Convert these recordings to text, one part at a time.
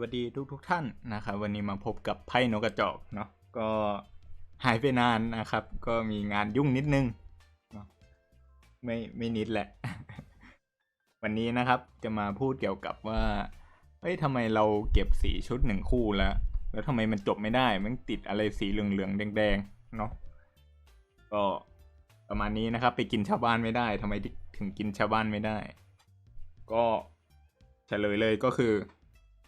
วัสดีทุกทุกท่านนะครับ วันนี้มาพบกับไพ่นกกระจอกเนาะก็หายไปนานนะครับ ก็มีงานยุ่งนิดนึงไม่ไม่นิดแหละ วันนี้นะครับจะมาพูดเกี่ยวกับว่าเฮ้ยทำไมเราเก็บสีชุดหนึ่งคู่แล้ว แล้วทำไมมันจบไม่ได้มันติดอะไรสีเหลืองๆแดงๆเนาะก็ประมาณนี้นะครับ ไปกินชาวบ้านไม่ได้ทำไมถึงกินชาวบ้านไม่ได้ ก็เฉลยเลยก็คือ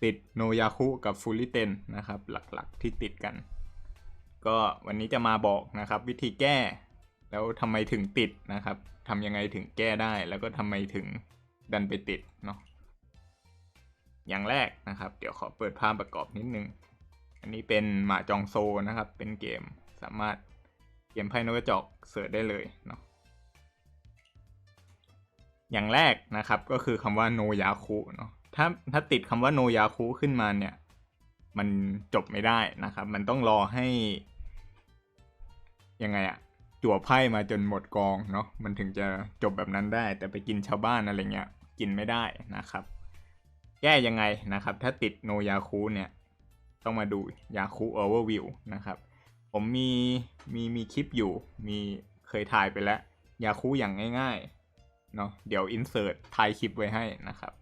ติดโนยาคุกับฟูริเตนนะครับหลักๆที่ติดกัน ก็วันนี้จะมาบอกนะครับวิธีแก้ แล้วทำไมถึงติดนะครับทำยังไงถึงแก้ได้แล้วก็ทำไมถึงดันไปติดเนาะอย่างแรกนะครับ เดี๋ยวขอเปิดภาพประกอบนิดนึง อันนี้เป็นหมาจองโซนะครับ เป็นเกมสามารถเกมไพ่นกกระจอกเสิร์ชได้เลยเนาะอย่างแรกนะครับก็คือคำว่าโนยาคุเนาะ ถ้าถ้าติดคำว่าโนยาคุขึ้นมาเนี่ย มันจบไม่ได้นะครับ มันต้องรอให้ ยังไงอะจั่วไพ่มาจนหมดกองเนาะมันถึงจะจบแบบนั้นได้ แต่ไปกินชาวบ้านอะไรเงี้ย กินไม่ได้นะครับ แก้ยังไงนะครับ ถ้าติดโนยาคุเนี่ย ต้องมาดูยาคุโอเวอร์วิวนะครับ ผมมีมีมีคลิปอยู่ มีเคยถ่ายไปแล้วยาคุอย่างง่ายๆเนาะเดี๋ยวอินเสิร์ตถ่ายคลิปไว้ให้นะครับ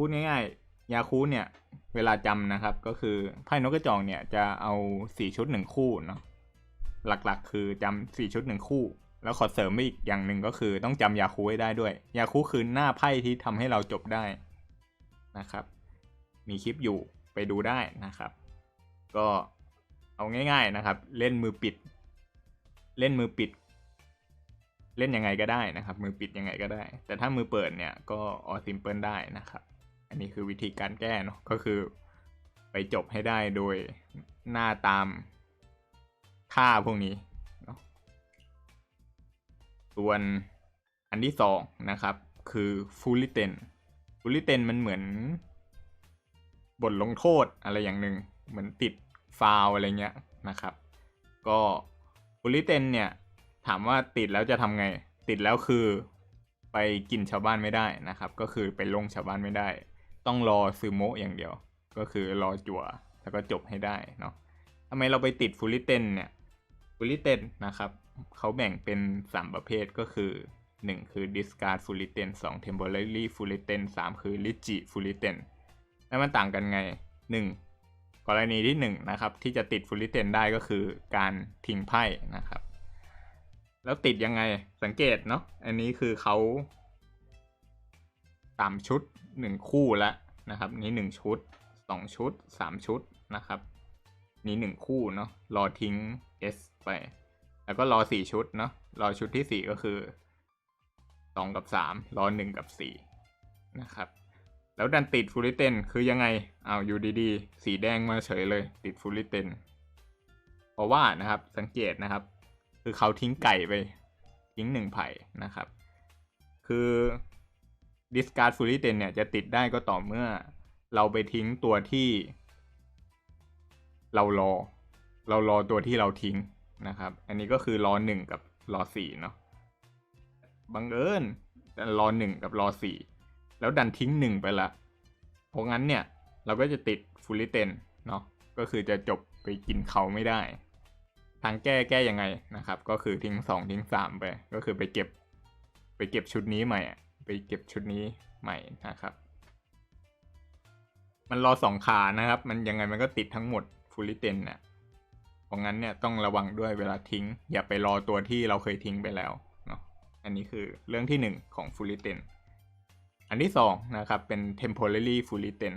พูดง่ายๆ ยาคูเนี่ย เวลาจำนะครับ ก็คือไพ่นกกระจอกเนี่ยจะเอาสี่ชุดหนึ่งคู่เนาะหลักๆ คือจำสี่ชุดหนึ่งคู่ แล้วขอเสริมอีกอย่างหนึ่งก็คือต้องจำยาคูให้ได้ด้วย ยาคูคือหน้าไพ่ที่ทำให้เราจบได้นะครับ มีคลิปอยู่ไปดูได้นะครับ ก็เอาง่าย ๆนะครับ เล่นมือปิด เล่นมือปิด เล่นยังไงก็ได้นะครับ มือปิดยังไงก็ได้ แต่ถ้ามือเปิดเนี่ยก็ออซิมเปิลได้นะครับ อันนี้คือวิธีการแก้เนาะก็คือไปจบให้ได้โดยหน้าตามค่าพวกนี้เนาะส่วนอันที่สองนะครับ คือฟูลิเตนฟูลิเตนมันเหมือน บทลงโทษอะไรอย่างหนึ่งเหมือนติดฟาวอะไรเงี้ยนะครับ ก็ฟูลิเตนเนี่ย ถามว่าติดแล้วจะทำไง ติดแล้วคือไปกินชาวบ้านไม่ได้นะครับ ก็คือไปลงชาวบ้านไม่ได้ ต้องรอซูโมอย่างเดียว ก็คือรอจั่วแล้วก็จบให้ได้เนาะทำไมเราไปติดฟูลิเตนเนี่ยฟูลิเตนนะครับเขาแบ่งเป็น 3 ประเภทก็คือ 1 คือ discard f u l i t e n 2 temporary f u l i t e n 3คือ rigi f u l i t e n แล้วมันต่างกันไง 1 กรณีที่1นะครับที่จะติดฟูลิเตนได้ก็คือการทิ้งไพ่นะครับ แล้วติดยังไงสังเกตเนาะอันนี้คือเขา สามชุดหนึ่งคู่แล้วนะครับ นี้หนึ่งชุดสองชุดสามชุดนะครับ นี้หนึ่งคู่เนาะรอทิ้ง S ไป แล้วก็รอสี่ชุดเนาะรอชุดที่สี่ก็คือสองกับสามรอหนึ่งกับสี่นะครับ แล้วดันติดฟูลิเตนคือยังไงเอาอยู่ดีๆ สีแดงมาเฉยเลย ติดฟูลิเตนเพราะว่านะครับสังเกตนะครับ คือเขาทิ้งไก่ไป ทิ้งหนึ่งไผ่นะครับ คือ discard f u l l y t e n เนี่ยจะติดได้ก็ต่อเมื่อ เราไปทิ้งตัวที่ เรารอ เรารอตัวที่เราทิ้งนะครับ อันนี้ก็คือรอหนึ่งกับรอสี่เนาะบังเอิญรอหนึ่งกับรอสี่แล้วดันทิ้งหนึ่งไปละ เพราะงั้นเนี่ย เราก็จะติดฟูลิเตนเนาะก็คือจะจบไปกินเขาไม่ได้ ทางแก้แก้ยังไงนะครับ ก็คือทิ้งสองทิ้งสามไป ก็คือไปเก็บ ไปเก็บชุดนี้ใหม่ ไปเก็บชุดนี้ใหม่นะครับ มันรอสองขานะครับ มันยังไงมันก็ติดทั้งหมดฟูลิเตนเนี่ยเพราะงั้นเนี่ยต้องระวังด้วยเวลาทิ้ง อย่าไปรอตัวที่เราเคยทิ้งไปแล้วเนาะอันนี้คือเรื่องที่หนึ่งของฟูลิเตนอันที่สองนะครับเป็น temporary f u l l y t e n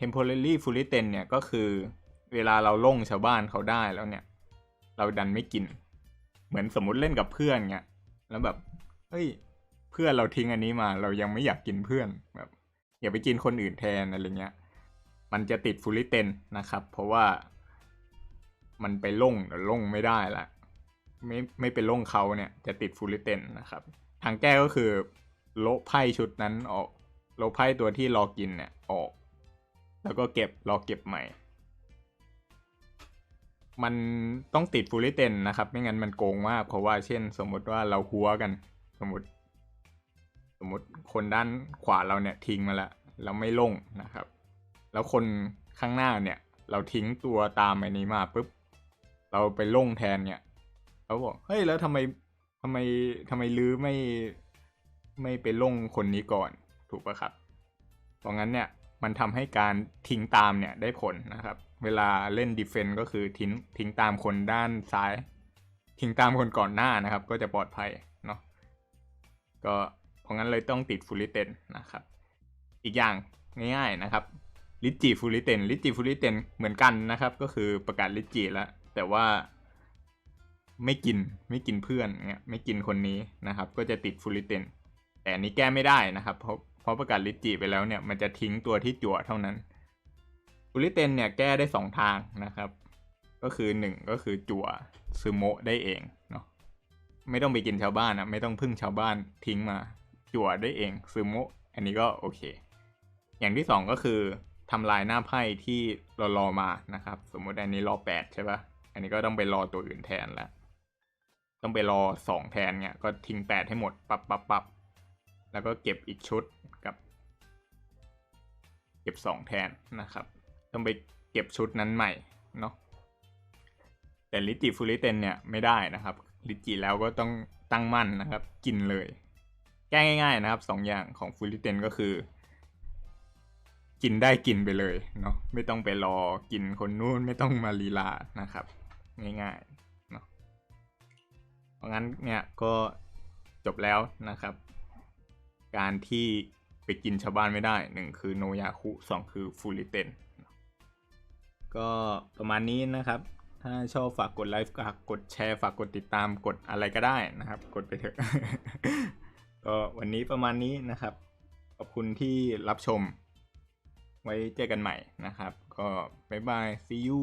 temporary f u l l y t e n เนี่ยก็คือเวลาเราล่งชาวบ้านเขาได้แล้วเนี่ย เราดันไม่กิน เหมือนสมมติเล่นกับเพื่อนเงี้ยแล้วแบบเฮ้ย พื่อนเราทิ้งอันนี้มา เรายังไม่อยากกินเพื่อนแบบอย่าไปกินคนอื่นแทนอะไรเงี้ย มันจะติดฟูลิเตนนะครับ เพราะว่ามันไปล่งเดี๋ยวล่งไม่ได้ละไม่ไม่ไปล่งเขาเนี่ยจะติดฟูลิเตนนะครับ ทางแก้ก็คือโลไพ่ชุดนั้นออกโลไพ่ตัวที่รอกินเนี่ยออก แล้วก็เก็บรอเก็บใหม่ มันต้องติดฟูลิเตนนะครับ ไม่งั้นมันโกงมาก เพราะว่าเช่น สมมติว่าเราหัวกัน สมมติ สมมติคนด้านขวาเราเนี่ยทิ้งมาแล้วเราไม่ลงนะครับ แล้วคนข้างหน้าเนี่ยเราทิ้งตัวตามไอ้นี้มาปุ๊บเราไปลงแทนเนี่ยเขาบอกเฮ้ยแล้วทำไมทำไมทำไมลื้อไม่ไม่ไปลงคนนี้ก่อนถูกปะครับเพราะงั้นเนี่ยมันทำให้การทิ้งตามเนี่ยได้ผลนะครับ เวลาเล่นดีเฟนต์ก็คือทิ้งทิ้งตามคนด้านซ้าย ทิ้งตามคนก่อนหน้านะครับ ก็จะปลอดภัยเนาะก็ เพราะงั้นเลยต้องติดฟูลิเตนนะครับ อีกอย่างง่ายๆนะครับลิจิฟูลิเตนลิจิฟูลิเตนเหมือนกันนะครับ ก็คือประกาศลิจิแล้วแต่ว่าไม่กินไม่กินเพื่อนเงี้ยไม่กินคนนี้นะครับ ก็จะติดฟูลิเตนแต่อันนี้แก้ไม่ได้นะครับเพราะเพราะประกาศลิจิไปแล้วเนี่ยมันจะทิ้งตัวที่จั่วเท่านั้นฟูลิเตนเนี่ยแก้ได้สองทางนะครับ ก็คือหนึ่งก็คือจั่วซึโมะได้เองเนาะไม่ต้องไปกินชาวบ้านนะไม่ต้องพึ่งชาวบ้านทิ้งมา จั่วได้เองซึโมะอันนี้ก็โอเค อย่างที่สองก็คือทำลายหน้าไพ่ที่เรารอมานะครับ สมมติอันนี้รอแปดใช่ปะ่ะ อันนี้ก็ต้องไปรอตัวอื่นแทนแล้ว ต้องไปรอสองแทนเนี่ยก็ทิ้งแปดให้หมดปับปับปับแล้วก็เก็บอีกชุดกับ เก็บสองแทนนะครับ ต้องไปเก็บชุดนั้นใหม่เนาะแต่ลิจิฟูริเตนเนี่ยไม่ได้นะครับ ลิจิแล้วก็ต้องตั้งมั่นนะครับ กินเลย ก้ง่ายๆนะครับสองอย่างของฟูริเตนก็คือ กินได้กินไปเลยเนาะไม่ต้องไปรอกินคนนู้นไม่ต้องมาลีลานะครับ ง่ายๆเนาะเพราะงั้นเนี่ยก็จบแล้วนะครับ การที่ไปกินชาวบ้านไม่ได้หนึ่งคือโนยาคุสองคือฟูริเตนก็ประมาณนี้นะครับ ถ้าชอบฝากกดไลค์ฝากกดแชร์ ฝากกดติดตามกดอะไรก็ได้นะครับ กดไปเถอะ ก็วันนี้ประมาณนี้นะครับ ขอบคุณที่รับชม ไว้เจอกันใหม่นะครับ ก็บ๊ายบาย see you